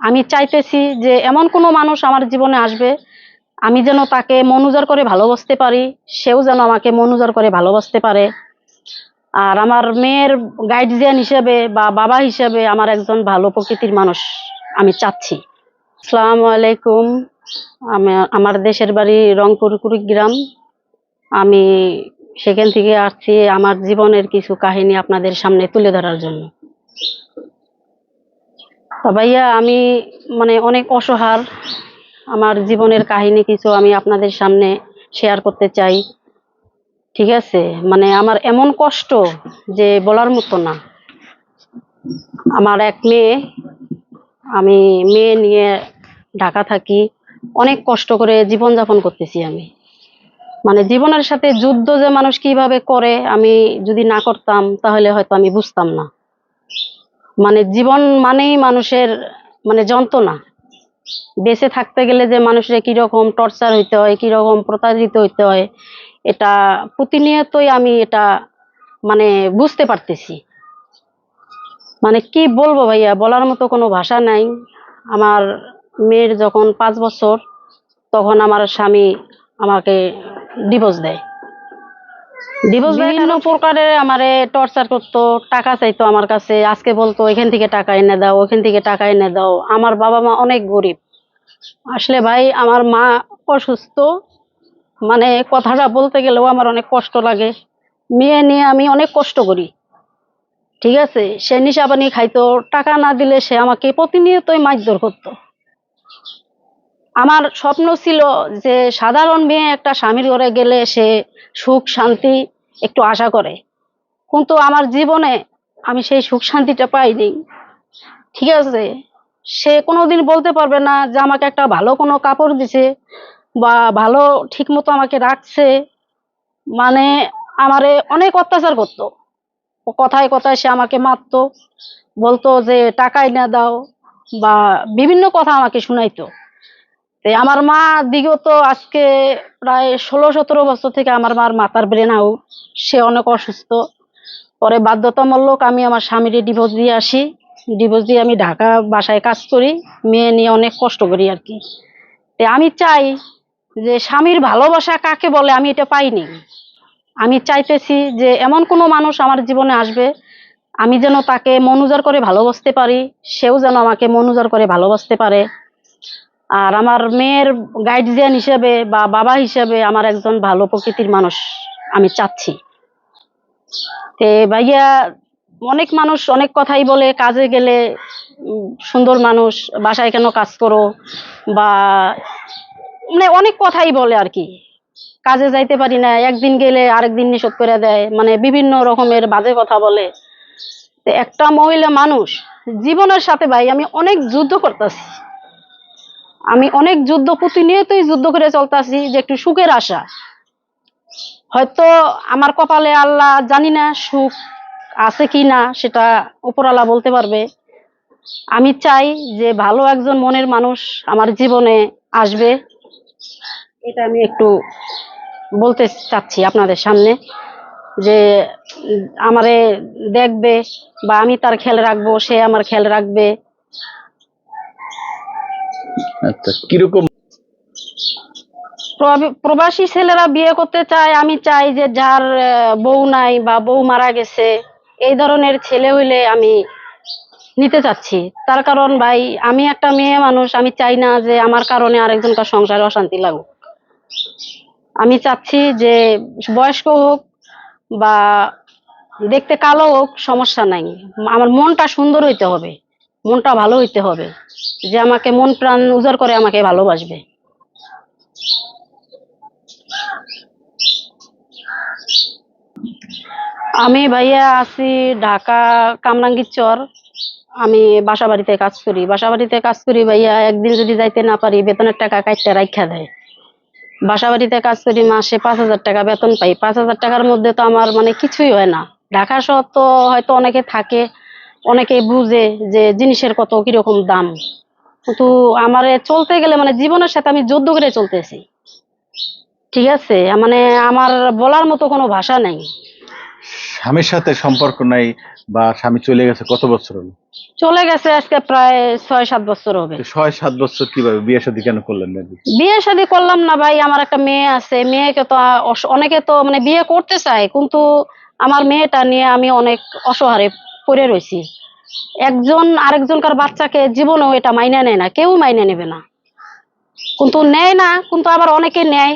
আমি চাইতেছি যে এমন কোনো মানুষ আমার জীবনে আসবে, আমি যেন তাকে মন উজাড় করে ভালোবাসতে পারি, সেও যেন আমাকে মন উজাড় করে ভালোবাসতে পারে। আর আমার মেয়ের গাইডজিয়ান হিসেবে বা বাবা হিসেবে আমার একজন ভালো প্রকৃতির মানুষ আমি চাচ্ছি। আসসালামু আলাইকুম। আমি, আমার দেশের বাড়ি রংপুর কুড়িগ্রাম। আমি সেখান থেকে আসছি আমার জীবনের কিছু কাহিনী আপনাদের সামনে তুলে ধরার জন্য। ভাইয়া, আমি মানে অনেক অসহার আমার জীবনের কাহিনী কিছু আমি আপনাদের সামনে শেয়ার করতে চাই। ঠিক আছে? মানে আমার এমন কষ্ট যে বলার মতো না। আমার এক মেয়ে, আমি মেয়ে নিয়ে ঢাকা থাকি। অনেক কষ্ট করে জীবনযাপন করতেছি আমি। মানে জীবনের সাথে যুদ্ধ যে মানুষ কীভাবে করে, আমি যদি না করতাম, তাহলে হয়তো আমি বুঝতাম না। মানে জীবন মানেই মানুষের মানে যন্ত্রণা। বেঁচে থাকতে গেলে যে মানুষের কীরকম টর্চার হইতে হয়, কীরকম প্রতারিত হইতে হয়, এটা প্রতিনিয়তই আমি এটা মানে বুঝতে পারতেছি। মানে কি বলব ভাইয়া, বলার মতো কোনো ভাষা নাই। আমার মেয়ের যখন পাঁচ বছর, তখন আমার স্বামী আমাকে ডিভোর্স দেয়। বিভিন্ন প্রকারের আমারে টর্চার করতো টাকা চাইতো আমার কাছে আজকে বলতো এখান থেকে টাকা এনে দাও ওখান থেকে টাকা এনে দাও। আমার বাবা মা অনেক গরিব। আসলে ভাই আমার মা অসুস্থ। মানে কথাটা বলতে গেলেও আমার অনেক কষ্ট লাগে। মেয়ে নিয়ে আমি অনেক কষ্ট করি। ঠিক আছে? সে নিশা পানি খাইতো। টাকা না দিলে সে আমাকে প্রতিনিয়তই মাছ মারধর করতো। আমার স্বপ্ন ছিল যে সাধারণ মেয়ে একটা স্বামীর ঘরে গেলে সে সুখ, শান্তি একটু আশা করে। কিন্তু আমার জীবনে আমি সেই সুখ, শান্তিটা পাইনি। ঠিক আছে? সে কোনোদিন বলতে পারবে না যে আমাকে একটা ভালো কোনো কাপড় দিছে বা ভালো ঠিক মতো আমাকে রাখছে। মানে আমারে অনেক অত্যাচার করতো। কথায় কথায় সে আমাকে মারতো, বলতো যে টাকাই না দাও বা বিভিন্ন কথা আমাকে শুনাইতো। আমার মা বিগত আজকে প্রায় ষোলো, সতেরো বছর থেকে আমার মার মাথার ব্রেন আউট। সে অনেক অসুস্থ। পরে বাধ্যতামূলক আমি আমার স্বামীর ডিভোর্স দিয়ে আসি। ডিভোর্স দিয়ে আমি ঢাকা বাসায় কাজ করি। মেয়ে নিয়ে অনেক কষ্ট করি আর কি। তো আমি চাই যে স্বামীর ভালোবাসা কাকে বলে আমি এটা পাইনি। আমি চাইতেছি যে এমন কোনো মানুষ আমার জীবনে আসবে, আমি যেন তাকে মন উজাড় করে ভালোবাসতে পারি। সেও যেন আমাকে মন উজাড় করে ভালোবাসতে পারে। আর আমার মেয়ের গাইডজিয়ান হিসেবে বা বাবা হিসেবে আমার একজন ভালো প্রকৃতির মানুষ আমি চাচ্ছি। তে ভাইয়া, অনেক মানুষ অনেক কথাই বলে, কাজে গেলে সুন্দর মানুষ, বাসায় কেন কাজ করো? বা মানে অনেক কথাই বলে আর কি। কাজে যাইতে পারি না, একদিন গেলে আরেকদিন নিষেধ করে দেয় মানে বিভিন্ন রকমের বাজে কথা বলে। একটা মহিলা মানুষ, জীবনের সাথে ভাই আমি অনেক যুদ্ধ করতেছি। আমি অনেক যুদ্ধ প্রতিনিয়তই যুদ্ধ করে চলতেছি যে একটু সুখের আশা। হয়তো আমার কপালে আল্লাহ জানি না সুখ আছে কি না, সেটা উপরালা বলতে পারবে। আমি চাই যে ভালো একজন মনের মানুষ আমার জীবনে আসবে। এটা আমি একটু বলতে চাচ্ছি আপনাদের সামনে যে আমারে দেখবে বা আমি তার খেয়াল রাখব, সে আমার খেয়াল রাখবে। আচ্ছা কীরকম? প্রবাসী ছেলেরা বিয়ে করতে চায়, আমি চাই যে যার বউ নাই বা বউ মারা গেছে, এই ধরনের ছেলে হইলে আমি নিতে চাচ্ছি। তার কারণ, ভাই, আমি একটা মেয়ে মানুষ, আমি চাই না যে আমার কারণে আরেকজনকার সংসারে অশান্তি লাগুক। আমি চাচ্ছি যে বয়স্ক হোক বা দেখতে কালো হোক, সমস্যা নাই। আমার মনটা সুন্দর হইতে হবে। মনটা ভালো হইতে হবে। যে আমাকে মন প্রাণ উজাড় করে আমাকে ভালোবাসবে। আমি ভাইয়া আছি ঢাকা কামরাঙ্গীর চর। আমি বাসা বাড়িতে কাজ করি। বাসা বাড়িতে কাজ করি ভাইয়া, একদিন যদি যাইতে না পারি, বেতনের টাকা কাটতে রাখা দেয়। বাসা বাড়িতে কাজ করি মাসে পাঁচ হাজার টাকা বেতন পাই। পাঁচ হাজার টাকার মধ্যে তো আমার মানে কিছুই হয় না। ঢাকা শহর তো হয়তো অনেকে থাকে। অনেকে বুঝে যে জিনিসের কত কীরকম দাম। কিন্তু আমার চলতে গেলে মানে জীবনের সাথে আমি যুদ্ধ করে চলতেছি। ঠিক আছে? মানে আমার বলার মতো কোনো ভাষা নেই। স্বামীর সাথে সম্পর্ক নাই বা স্বামী চলে গেছে কত বছর হলো? চলে গেছে আজকে প্রায় ছয় সাত বছর হবে। ছয় সাত বছর কীভাবে বিয়ে শাদী কেন করলেন না বিয়ে শাদী করলাম না ভাই আমার একটা মেয়ে আছে। মেয়েকে তো অনেকে তো মানে বিয়ে করতে চায় কিন্তু আমার মেয়েটা নিয়ে আমি অনেক অসহারে পড়ে রয়েছি একজন আরেকজনকার বাচ্চাকে জীবনেও এটা মাইনে নেয় না, কেউ মাইনে নেবে না। কিন্তু নেয় না, কিন্তু আবার অনেকে নেয়।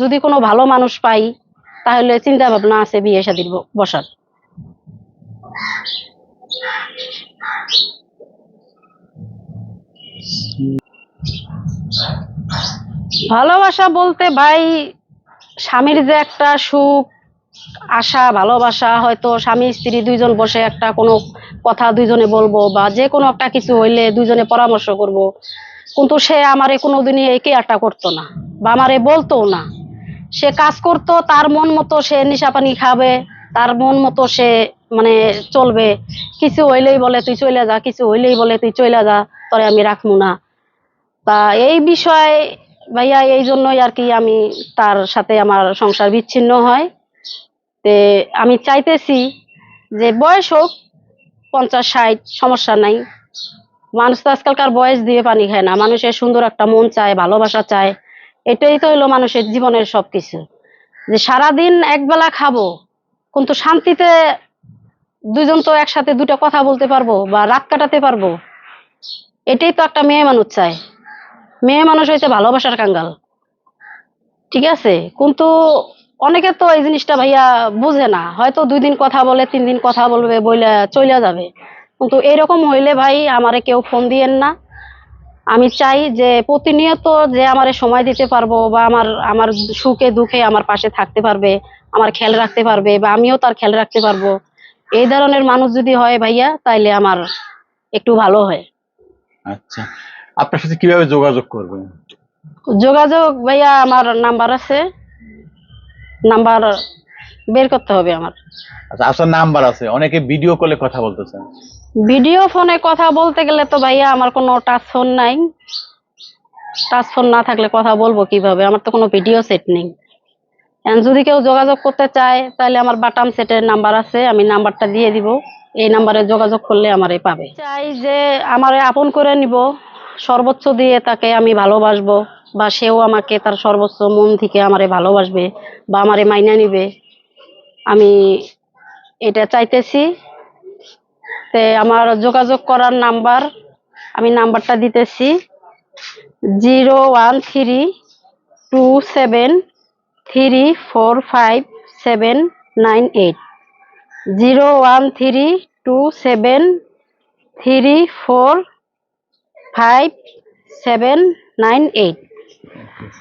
যদি কোনো ভালো মানুষ পাই, তাহলে চিন্তা ভাবনা আছে বিয়ে শাদির বসার। ভালোবাসা বলতে ভাই, স্বামীর যে একটা সুখ আশা, ভালোবাসা, হয়তো স্বামী, স্ত্রী দুইজন বসে একটা কোনো কথা দুইজনে বলব বা যে কোনো একটা কিছু হইলে দুইজনে পরামর্শ করব। কিন্তু সে আমারে কোনোদিনই এই কেয়ারটা করতো না বা আমারে বলতো না। সে কাজ করতো, তার মন মতো সে নিশা পানি খাবে, তার মন মতো সে মানে চলবে। কিছু হইলেই বলে, তুই চলে যা। কিছু হইলেই বলে, তুই চলে যা, তরে আমি রাখব না। তা এই বিষয় ভাইয়া, এই জন্যই আর কি আমি তার সাথে আমার সংসার বিচ্ছিন্ন হয়। তে আমি চাইতেছি যে বয়স হোক, পঞ্চাশ, ষাট, সমস্যা নাই। মানুষ তো আজকালকার বয়স দিয়ে পানি খায় না। মানুষের সুন্দর একটা মন চায়, ভালোবাসা চায়। এটাই তো হলো মানুষের জীবনের সবকিছু। যে সারাদিন একবেলা খাব, কিন্তু শান্তিতে দুজন তো একসাথে দুটো কথা বলতে পারব বা রাত কাটাতে পারব, এটাই তো একটা মেয়ে মানুষ চায়। মেয়ে মানুষ হইতে ভালোবাসার কাঙ্গাল। ঠিক আছে? কিন্তু অনেকে তো এই জিনিসটা ভাইয়া বুঝে না। হয়তো দুই দিন কথা বলে তিন দিন কথা বলবে বইলে চলে যাবে। কিন্তু এরকম হইলে ভাই আমারে কেউ ফোন দিয়েন না। আমি চাই যে প্রতিনিয়ত যে আমারে সময় দিতে পারব বা আমার আমার সুখে দুঃখে আমার পাশে থাকতে পারবে আমার খেয়াল রাখতে পারবে বা আমিও তার খেয়াল রাখতে পারব। এই ধরনের মানুষ যদি হয় ভাইয়া তাইলে আমার একটু ভালো হয়। আচ্ছা। আপনার সাথে কীভাবে যোগাযোগ করবেন? যোগাযোগ ভাইয়া আমার নাম্বার আছে। নাম্বার বের করতে হবে আমার। আচ্ছা আপনার নাম্বার আছে অনেকে ভিডিও কলে কথা বলতেছেন। ভিডিও ফোনে কথা বলতে গেলে তো ভাইয়া আমার কোনো টাচ ফোন নাই। টাচ ফোন না থাকলে কথা বলব কীভাবে? আমার তো কোনো ভিডিও সেট নেই। যদি কেউ যোগাযোগ করতে চায় তাহলে আমার বাটাম সেটের নাম্বার আছে আমি নাম্বারটা দিয়ে দিব। এই নাম্বারে যোগাযোগ করলে আমারে পাবে। চাই যে আমারে আপন করে নিব সর্বোচ্চ দিয়ে তাকে আমি ভালোবাসবো। বা সেও আমাকে তার সর্বোচ্চ মন থেকে আমারে ভালোবাসবে বা আমারে মাইনা নিবে। আমি এটা চাইতেছি। তে আমার যোগাযোগ করার নাম্বার, আমি নাম্বারটা দিতেছি। Zero one three two seven three four five seven nine eight. Zero one three two seven three four five seven nine eight. Thanks.